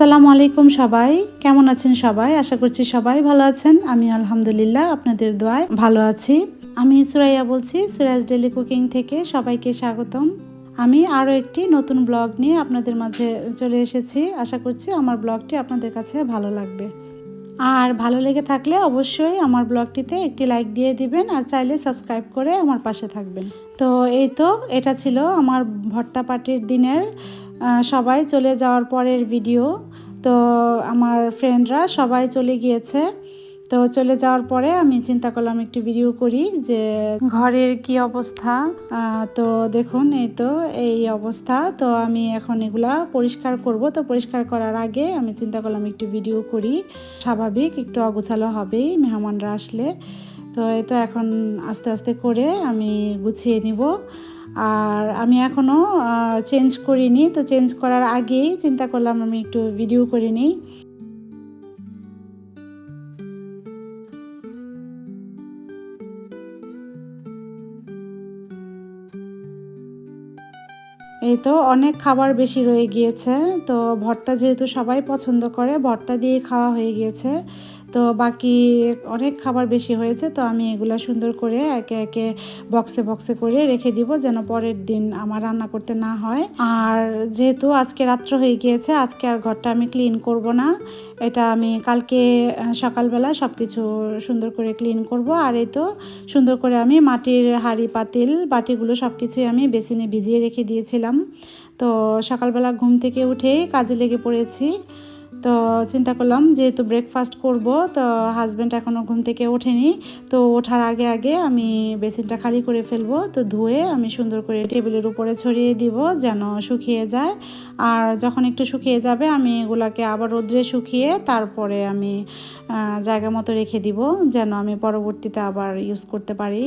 আসসালামু আলাইকুম সবাই। কেমন আছেন সবাই? আশা করছি সবাই ভালো আছেন। আমি আলহামদুলিল্লাহ আপনাদের দোয়ায় ভালো আছি। আমি সুরাইয়া বলছি সুরাজ ডেলি কুকিং থেকে সবাইকে স্বাগতম। আমি আরও একটি নতুন ব্লগ নিয়ে আপনাদের মাঝে চলে এসেছি। আশা করছি আমার ব্লগটি আপনাদের কাছে ভালো লাগবে। আর ভালো লেগে থাকলে অবশ্যই আমার ব্লগটিতে একটি লাইক দিয়ে দিবেন আর চাইলে সাবস্ক্রাইব করে আমার পাশে থাকবেন। তো এই তো, এটা ছিল আমার ভর্তা পার্টির দিনের সবাই চলে যাওয়ার পরের ভিডিও তো আমার ফ্রেন্ডরা সবাই চলে গিয়েছে। তো চলে যাওয়ার পরে আমি চিন্তা করলাম একটু ভিডিও করি যে ঘরের কি অবস্থা। তো দেখুন, এই তো এই অবস্থা। তো আমি এখন এগুলা পরিষ্কার করব। তো পরিষ্কার করার আগে আমি চিন্তা করলাম একটু ভিডিও করি। স্বাভাবিক, একটু অগোছালো হবেই মেহমানরা আসলে। তো এই তো এখন আস্তে আস্তে করে আমি গুছিয়ে নিব। আর আমি এখনও চেঞ্জ করিনি। তো চেঞ্জ করার আগেই চিন্তা করলাম আমি একটু ভিডিও করে নিই। এই তো অনেক খাবার বেশি রয়ে গিয়েছে। তো ভর্তা যেহেতু সবাই পছন্দ করে, ভর্তা দিয়ে খাওয়া হয়ে গিয়েছে। তো বাকি অনেক খাবার বেশি হয়েছে, তো আমি এগুলো সুন্দর করে একে একে বক্সে বক্সে করে রেখে দিব যেন পরের দিন আমার রান্না করতে না হয়। আর যেহেতু আজকে রাত্র হয়ে গিয়েছে, আজকে আর ঘরটা আমি ক্লিন করব না। এটা আমি কালকে সকালবেলা সব কিছু সুন্দর করে ক্লিন করব। আর এই তো সুন্দর করে আমি মাটির হাঁড়ি, পাতিল, বাটিগুলো সব কিছুই আমি বেসিনে ভিজিয়ে রেখে দিয়েছিলাম। তো সকালবেলা ঘুম থেকে উঠেই কাজে লেগে পড়েছি। তো চিন্তা করলাম যেহেতু ব্রেকফাস্ট করব, তো হাজব্যান্ড এখনও ঘুম থেকে ওঠেনি, তো ওঠার আগে আগে আমি বেসিনটা খালি করে ফেলব, তো ধুয়ে আমি সুন্দর করে টেবিলের উপরে ছড়িয়ে দিব যেন শুকিয়ে যায়। আর যখন একটু শুকিয়ে যাবে, আমি এগুলাকে আবার রোদ্রে শুকিয়ে তারপরে আমি জায়গা মতো রেখে দিব যেন আমি পরবর্তীতে আবার ইউজ করতে পারি।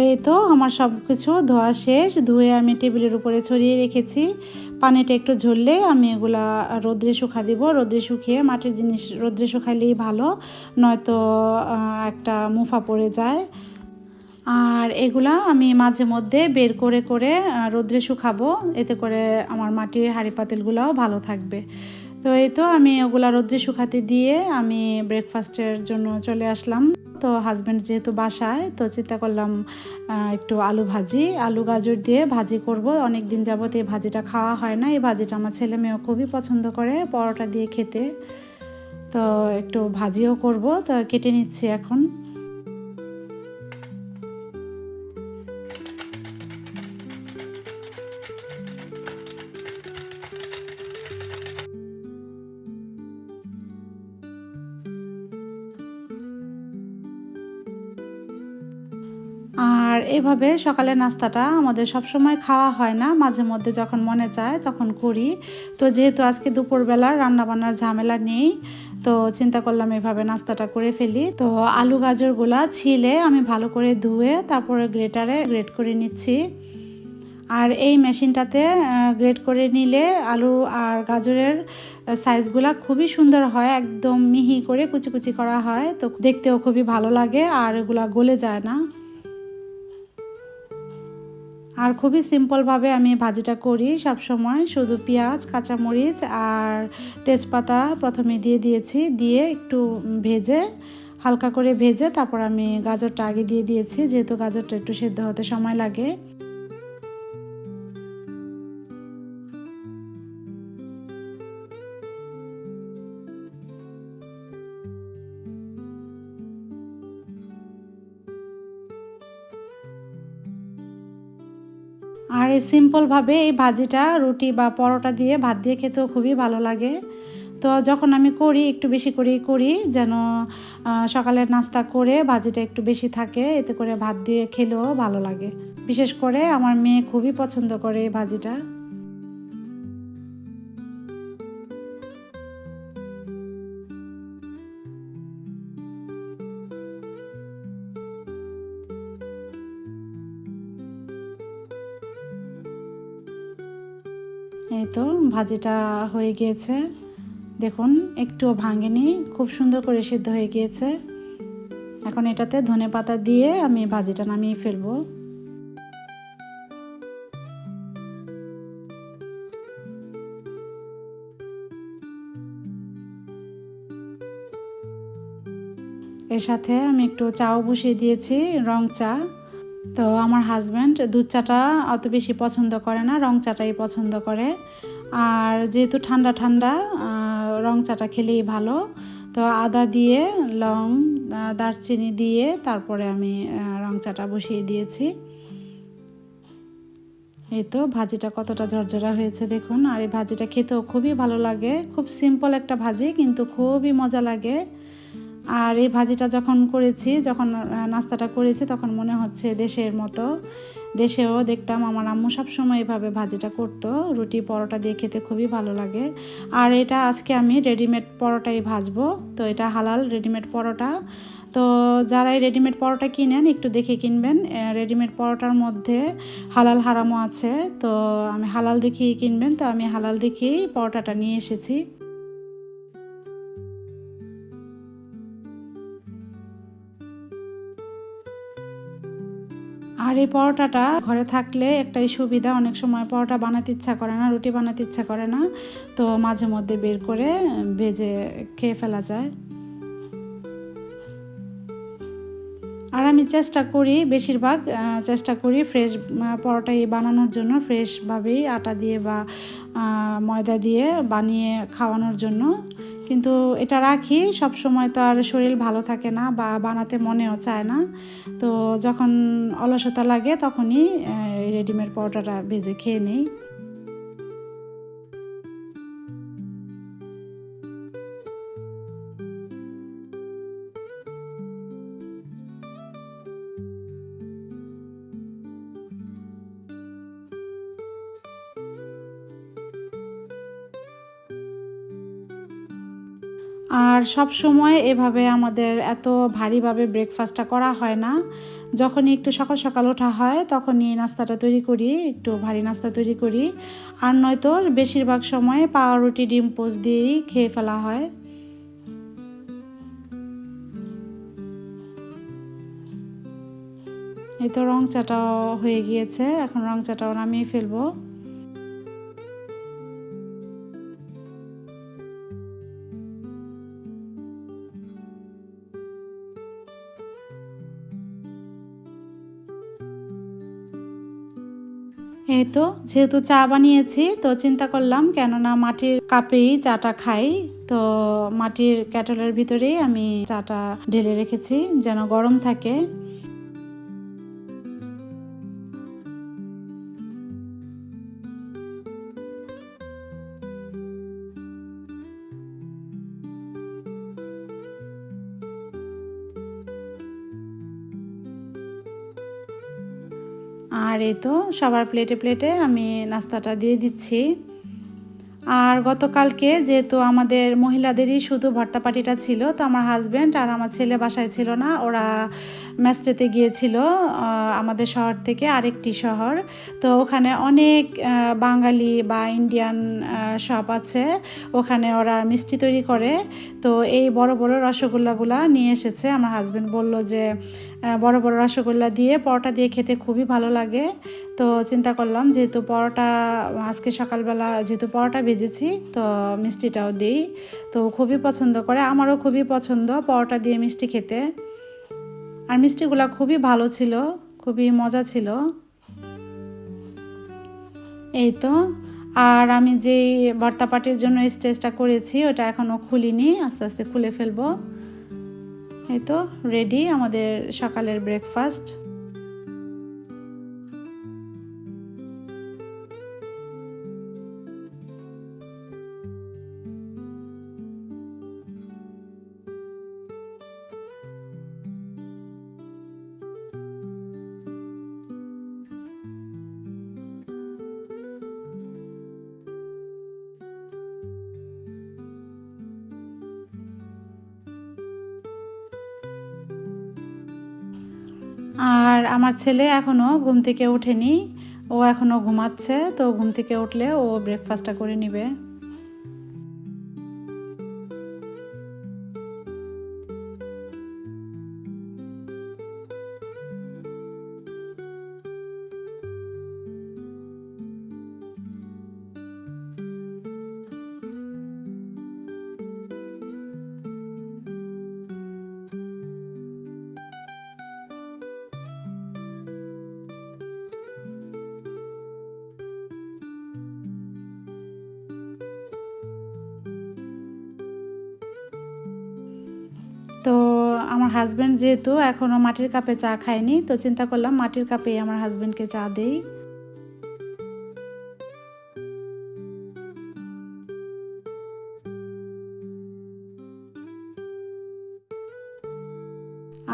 এই তো আমার সব কিছু ধোয়া শেষ, ধুয়ে আমি টেবিলের উপরে ছড়িয়ে রেখেছি। পানিটা একটু ঝরলে আমি এগুলা রোদ্রে শুকা দিব। রোদ্রে শুকিয়ে মাটির জিনিস রোদ্রে শুকাইলেই ভালো, নয়তো একটা মুফা পড়ে যায়। আর এগুলা আমি মাঝে মধ্যে বের করে করে রোদ্রে শুকাবো। এতে করে আমার মাটির হাঁড়ি পাতিলগুলোও ভালো থাকবে। তো এই তো আমি ওগুলা রোদ্রে শুকাতে দিয়ে আমি ব্রেকফাস্টের জন্য চলে আসলাম। তো হাজব্যান্ড যেহেতু বাসায়, তো চিন্তা করলাম একটু আলু ভাজি, আলু গাজর দিয়ে ভাজি করব। অনেক দিন যাবত এই ভাজিটা খাওয়া হয় না। এই ভাজিটা আমার ছেলে মেয়েও খুবই পছন্দ করে, পরোটা দিয়ে খেতে। তো একটু ভাজিও করব। তো কেটে নিচ্ছি এখন। এভাবে সকালে নাস্তাটা আমাদের সব সময় খাওয়া হয় না। মাঝে মধ্যে যখন মনে চায় তখন করি। তো যেহেতু আজকে দুপুরবেলা রান্নাবান্নার ঝামেলা নেই, তো চিন্তা করলাম এভাবে নাস্তাটা করে ফেলি। তো আলু গাজরগুলা ছিলে আমি ভালো করে ধুয়ে তারপরে গ্রেটারে গ্রেট করে নিচ্ছি। আর এই মেশিনটাতে গ্রেড করে নিলে আলু আর গাজরের সাইজগুলা খুবই সুন্দর হয়, একদম মিহি করে কুচি কুচি করা হয়। তো দেখতেও খুবই ভালো লাগে আর এগুলা গলে যায় না। আর খুবই সিম্পলভাবে আমি ভাজিটা করি সব সময় শুধু পেঁয়াজ, কাঁচামরিচ আর তেজপাতা প্রথমে দিয়ে দিয়েছি। দিয়ে একটু ভেজে, হালকা করে ভেজে তারপর আমি গাজরটা আগে দিয়ে দিয়েছি। যেহেতু গাজরটা একটু সেদ্ধ হতে সময় লাগে। এই সিম্পলভাবে এই ভাজিটা, রুটি বা পরোটা দিয়ে ভাত দিয়ে খেতেও খুবই ভালো লাগে। তো যখন আমি করি, একটু বেশি করেই করি, যেন সকালের নাস্তা করে ভাজিটা একটু বেশি থাকে, এতে করে ভাত দিয়ে খেলেও ভালো লাগে। বিশেষ করে আমার মেয়ে খুবই পছন্দ করে এই ভাজিটা। তো ভাজিটা হয়ে গিয়েছে। দেখুন, একটুও ভাঙেনি, খুব সুন্দর করে সিদ্ধ হয়ে গিয়েছে। এখন এটাতে ধনে পাতা দিয়ে আমি ভাজিটা নামিয়ে ফেলব। এর সাথে আমি একটু চাও বসিয়ে দিয়েছি, রং চা। তো আমার হাজব্যান্ড দুধ চাটা অত বেশি পছন্দ করে না, রং চাটাই পছন্দ করে। আর যেহেতু ঠান্ডা ঠান্ডা রং চাটা খেলেই ভালো। তো আদা দিয়ে, লং দারচিনি দিয়ে তারপরে আমি রং চাটা বসিয়ে দিয়েছি। এই তো ভাজিটা কতটা ঝরঝরা হয়েছে দেখুন। আর এই ভাজিটা খেতেও খুবই ভালো লাগে। খুব সিম্পল একটা ভাজি, কিন্তু খুবই মজা লাগে। আর এই ভাজিটা যখন করেছি, যখন নাস্তাটা করেছি, তখন মনে হচ্ছে দেশের মতো। দেশেও দেখতাম আমার আম্মু সবসময় এভাবে ভাজিটা করতো। রুটি পরোটা দিয়ে খেতে খুবই ভালো লাগে। আর এটা আজকে আমি রেডিমেড পরোটাই ভাজবো। তো এটা হালাল রেডিমেড পরোটা। তো যারা এই রেডিমেড পরোটা কিনেন, একটু দেখে কিনবেন। রেডিমেড পরোটার মধ্যে হালাল হারামও আছে। তো আমি হালাল দেখিয়ে কিনবেন। তো আমি হালাল দেখিয়েই পরোটাটা নিয়ে এসেছি। আর এই পরোটাটা ঘরে থাকলে একটাই সুবিধা, অনেক সময় পরোটা বানাতে ইচ্ছা করে না, রুটি বানাতে ইচ্ছা করে না। তো মাঝে মধ্যে বের করে ভেজে খেয়ে ফেলা যায়। আর আমি চেষ্টা করি, বেশিরভাগ চেষ্টা করি ফ্রেশ পরোটাই বানানোর জন্য ফ্রেশভাবেই আটা দিয়ে বা ময়দা দিয়ে বানিয়ে খাওয়ানোর জন্য। কিন্তু এটা রাখি। সব সময় তো আর শরীর ভালো থাকে না বা বানাতে মনেও চায় না। তো যখন অলসতা লাগে তখনই রেডিমেড পাউডারটা ভেজে খেয়ে নিই। আর সব সময় এভাবে আমাদের এত ভারীভাবে ব্রেকফাস্টটা করা হয় না। যখনই একটু সকাল সকাল ওঠা হয়, তখনই নাস্তাটা তৈরি করি, একটু ভারী নাস্তা তৈরি করি। আর নয়তো বেশিরভাগ সময় পাউরুটি ডিম পোস্ট দিয়েই খেয়ে ফেলা হয়। এই তো রং চাটাও হয়ে গিয়েছে, এখন রং চাটাও নামিয়ে ফেলব। তো? যেহেতু চা বানিয়েছি, তো চিন্তা করলাম কেননা মাটির কাপেই চাটা খাই। তো মাটির ক্যাটলের ভিতরেই আমি চাটা ঢেলে রেখেছি, যেন গরম থাকে। আর এই তো সবার প্লেটে প্লেটে আমি নাস্তাটা দিয়ে দিচ্ছি। আর গতকালকে যেহেতু আমাদের মহিলাদেরই শুধু ভর্তা পার্টিটা ছিল, তো আমার হাজব্যান্ড আর আমার ছেলে বাসায় ছিল না, ওরা ম্যাচটাতে গিয়েছিল আমাদের শহর থেকে আরেকটি শহর। তো ওখানে অনেক বাঙালি বা ইন্ডিয়ান শপ আছে। ওখানে ওরা মিষ্টি তৈরি করে। তো এই বড় বড় রসগোল্লাগুলা নিয়ে এসেছে। আমার হাজব্যান্ড বলল যে বড় বড় রসগোল্লা দিয়ে পরোটা দিয়ে খেতে খুবই ভালো লাগে। তো চিন্তা করলাম, যেহেতু পরোটা, আজকে সকালবেলা যেহেতু পরোটা ভেজেছি, তো মিষ্টিটাও দিই। তো খুবই পছন্দ করে। আমারও খুবই পছন্দ পরোটা দিয়ে মিষ্টি খেতে। আর মিষ্টিগুলো খুবই ভালো ছিল। খুবই মজা ছিল। এই তো, আর আমি যেই ভর্তা পাটির জন্য স্টেজটা করেছি, ওটা এখনও খুলিনি, আস্তে আস্তে খুলে ফেলব। এই তো রেডি আমাদের সকালের ব্রেকফাস্ট আর আমার ছেলে এখনও ঘুম থেকে ওঠেনি। ও এখনও ঘুমাচ্ছে, তো ঘুম থেকে উঠলে ও ব্রেকফাস্টটা করে নিবে। আমার হাজব্যান্ড যেহেতু এখনও মাটির কাপে চা খায়নি, তো চিন্তা করলাম মাটির কাপেই আমার হাজব্যান্ডকে চা দেই।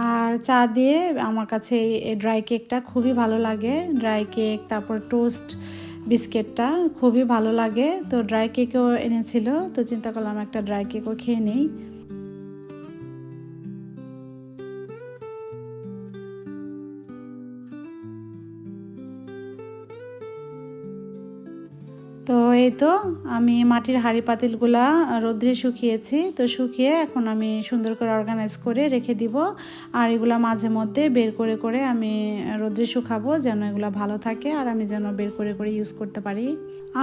আর চা দিয়ে আমার কাছে এই ড্রাই কেকটা খুবই ভালো লাগে। ড্রাই কেক তারপর টোস্ট বিস্কিটটা খুবই ভালো লাগে। তো ড্রাই কেকও এনেছিল, তো চিন্তা করলাম একটা ড্রাই কেকও খেয়ে নেই। এই তো, আমি মাটির হাঁড়ি পাতিলগুলা রোদ্রে শুকিয়েছি। তো শুকিয়ে এখন আমি সুন্দর করে অর্গানাইজ করে রেখে দিব। আর এগুলা মাঝে মধ্যে বের করে করে আমি রোদ্রে শুকাবো যেন এগুলো ভালো থাকে আর আমি যেন বের করে করে ইউজ করতে পারি।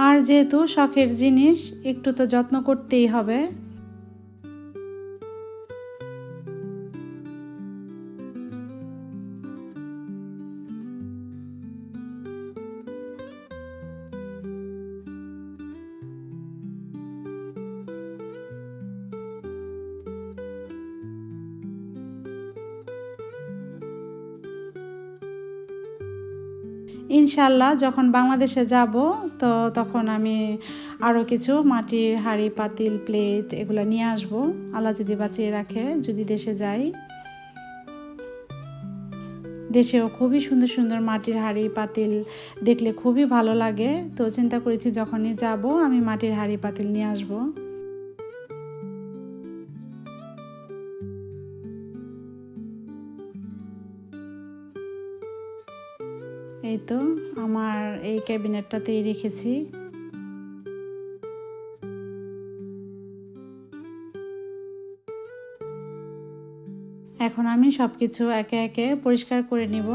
আর যেহেতু শখের জিনিস, একটু তো যত্ন করতেই হবে। ইনশাল্লাহ যখন বাংলাদেশে যাব, তো তখন আমি আরও কিছু মাটির হাঁড়ি, পাতিল, প্লেট এগুলো নিয়ে আসব। আল্লাহ যদি বাঁচিয়ে রাখে, যদি দেশে যাই। দেশেও খুবই সুন্দর সুন্দর মাটির হাঁড়ি, পাতিল দেখলে খুবই ভালো লাগে। তো চিন্তা করেছি যখনই যাব, আমি মাটির হাড়ি, পাতিল নিয়ে আসব। এই তো আমার এই ক্যাবিনেটটাতেই রেখেছি। এখন আমি সব কিছু একে একে পরিষ্কার করে নিব।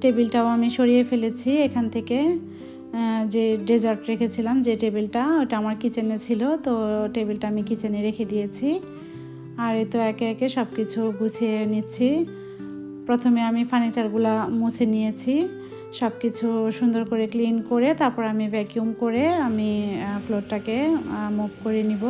টেবিলটাও আমি সরিয়ে ফেলেছি এখান থেকে। যে ডেজার্ট রেখেছিলাম, যে টেবিলটা, ওটা আমার কিচেনে ছিল, তো টেবিলটা আমি কিচেনে রেখে দিয়েছি। আর এই তো একে একে সব কিছু গুছিয়ে নিচ্ছি। প্রথমে আমি ফার্নিচারগুলো মুছে নিয়েছি। সব কিছু সুন্দর করে ক্লিন করে তারপর আমি ভ্যাকিউম করে আমি ফ্লোরটাকে মুভ করে নিব।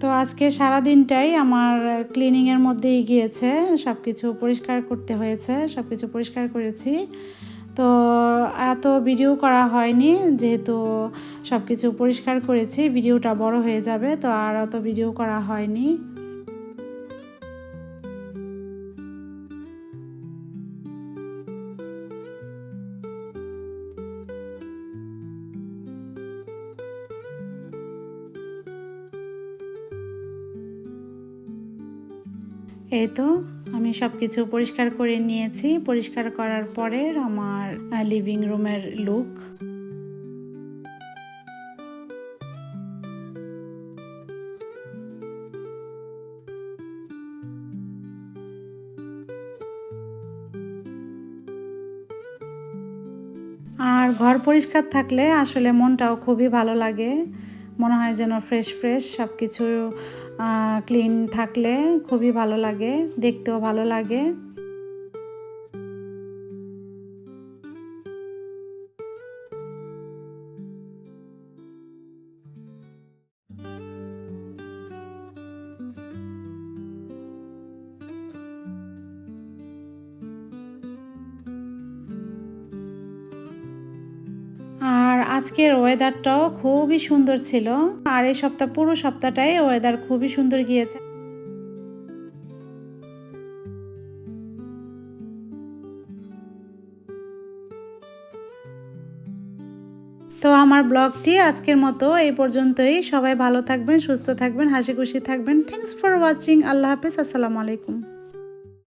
তো আজকে সারা দিনটাই আমার ক্লিনিংয়ের মধ্যেই গিয়েছে সব কিছু পরিষ্কার করতে হয়েছে সব কিছু পরিষ্কার করেছি। তো এত ভিডিও করা হয়নি, যেহেতু সব কিছু পরিষ্কার করেছি ভিডিওটা বড় হয়ে যাবে, তো আর অত ভিডিও করা হয়নি। এই তো আমি সব কিছু পরিষ্কার করে নিয়েছি, পরিষ্কার করার পরে আমার লিভিং রুমের লুক আর ঘর পরিষ্কার থাকলে আসলে মনটাও খুবই ভালো লাগে। মনে হয় যেন ফ্রেশ ফ্রেশ সব কিছু ক্লিন থাকলে খুবই ভালো লাগে দেখতেও ভালো লাগে। আজকের ওয়েদারটাও খুবই সুন্দর ছিল। আর এই সপ্তাহ, পুরো সপ্তাহটাই ওয়েদার খুবই সুন্দর গিয়েছে। তো আমার ব্লগটি আজকের মতো এই পর্যন্তই। সবাই ভালো থাকবেন, সুস্থ থাকবেন হাসি খুশি থাকবেন। থ্যাংকস ফর ওয়াচিং আল্লাহ হাফেজ। আসসালামু আলাইকুম।